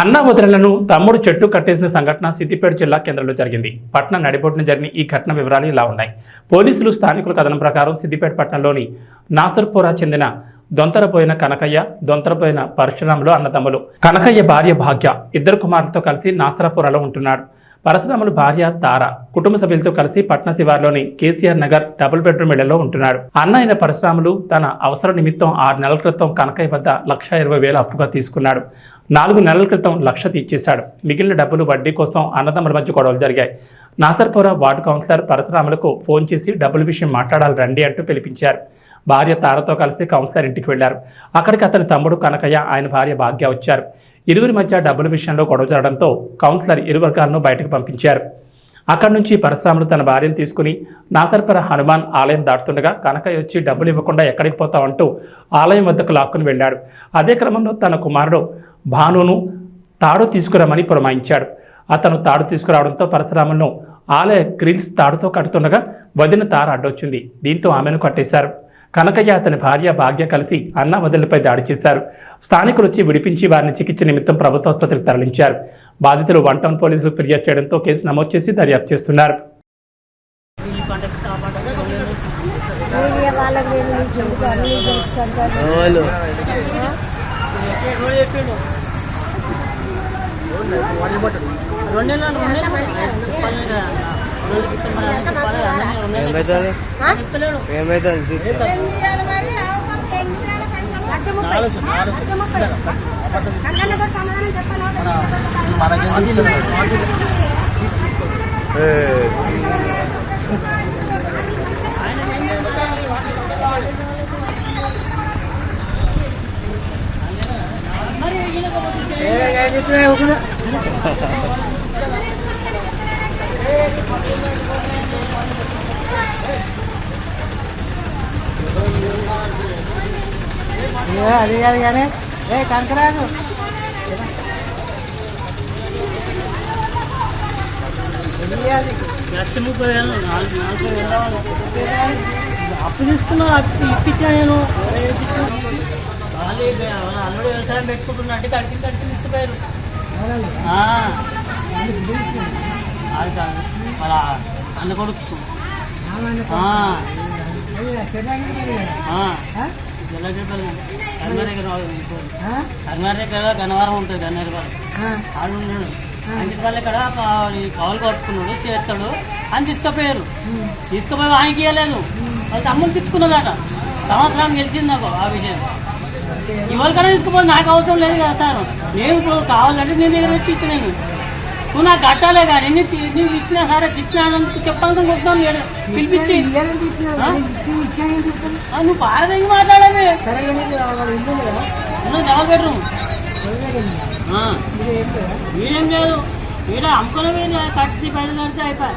అన్న వదినలను తమ్ముడు చెట్టు కట్టేసిన సంఘటన సిద్దిపేట జిల్లా కేంద్రంలో జరిగింది. పట్నం నడిబొట్టున జరిగిన ఈ ఘటన వివరాలు ఇలా ఉన్నాయి. పోలీసులు స్థానికుల కథనం ప్రకారం సిద్దిపేట పట్టణంలోని నాసర్పురా చెందిన దొంతరపోయిన కనకయ్య దొంతరపోయిన పరశురాములు అన్నదమ్ములు. కనకయ్య భార్య భాగ్య ఇద్దరు కుమారులతో కలిసి నాసరపురాలో ఉంటున్నాడు. పరశురాములు భార్య తార కుటుంబ సభ్యులతో కలిసి పట్న శివార్లోని కేసీఆర్ నగర్ డబుల్ బెడ్రూమ్ ఇళ్ళలో ఉంటున్నాడు. అన్న అయిన పరశురాములు తన అవసరం నిమిత్తం ఆరు నెలల క్రితం కనకయ్య వద్ద లక్ష ఇరవై వేల అప్పుగా తీసుకున్నాడు. నాలుగు నెలల క్రితం లక్ష తీర్చేశాడు. మిగిలిన డబ్బులు వడ్డీ కోసం అన్నదమ్ముల మధ్య గొడవలు జరిగాయి. నాసర్పుర వార్డు కౌన్సిలర్ పరశురాములకు ఫోన్ చేసి డబ్బుల విషయం మాట్లాడాలి రండి అంటూ పిలిపించారు. భార్య తారతో కలిసి కౌన్సిలర్ ఇంటికి వెళ్ళారు అక్కడికి అతని తమ్ముడు కనకయ్య ఆయన భార్య భాగ్య వచ్చారు. ఇరువురి మధ్య డబ్బుల విషయంలో గొడవ జరగడంతో కౌన్సిలర్ ఇరు వర్గాలను బయటకు పంపించారు. అక్కడి నుంచి పరశురాములు తన భార్యను తీసుకుని నాసర్పర హనుమాన్ ఆలయం దాటుతుండగా కనకయ్య వచ్చి డబ్బులు ఇవ్వకుండా ఎక్కడికి పోతావంటూ ఆలయం వద్దకు లాక్కుని వెళ్ళాడు. అదే క్రమంలో తన కుమారుడు భానును తాడు తీసుకురమ్మని పురమాయించాడు. అతను తాడు తీసుకురావడంతో పరశురాములను ఆలయ గ్రిల్స్ తాడుతో కడుతుండగా వదిన తార అడ్డొచ్చింది. దీంతో ఆమెను కట్టేశారు. కనకయ్య అతని భార్య భాగ్య కలిసి అన్న వదిలిపై దాడి చేశారు. స్థానికులు వచ్చి విడిపించి వారిని చికిత్స నిమిత్తం ప్రభుత్వ ఆసుపత్రికి తరలించారు. బాధితులు వన్ టౌన్ పోలీసులు ఫిర్యాదు చేయడంతో కేసు నమోదు చేసి దర్యాప్తు చేస్తున్నారు. వాళ్ళు ఏమవుతుంది ఏమవుతుంది తీసుకో. లక్ష ముప్పై లక్ష ముప్పై కన్నా కూడా సమాధానం చెప్పాలి ఏ, అది కాదు కానీ ఏ కనకరాజు లక్ష ముప్పై వేలు నాలుగు నలభై వేలు రావాలి. అప్పు తీసుకున్నా ఇప్పించా నేను వాళ్ళు వాళ్ళ అల్లుడు వ్యవసాయం పెట్టుకుంటున్నట్టు కడికి కడికి తీసుకుపోయారు ఆ. అది కాదు వాళ్ళ అన్న కొడుకు. కదా? గన్నవరం ఉంటుంది గన్నేరు గారు ఆడు ఉన్నాడు. వాళ్ళ ఇక్కడ కవలు కట్టుకున్నాడు చేస్తాడు అని తీసుకుపోయారు. తీసుకుపోయి ఆయనకి ఇవ్వలేదు వాళ్ళ తమ్ముడు తెచ్చుకున్నదట సంవత్సరం గెలిచింది నాకు ఆ విషయం. ఇవాళకన్నా తీసుకుపోతే నాకు అవసరం లేదు కదా సార్. నేను ఇప్పుడు కావాలంటే నీ దగ్గర వచ్చి ఇచ్చినాను నువ్వు నాకు కట్టాలే కానీ నువ్వు ఇచ్చినా సరే తిట్టినాను చెప్పాలనుకుంటున్నాను నేను పిలిపించి. ఆ? ఆ, నువ్వు పారదగి మాట్లాడమే సరే డబల్ బెడ్రూమ్ ఏం లేదా. వీడేం లేదు. వీడ అమ్ముకునే వీడు కట్టి పైసలు కడితే అయిపోయి.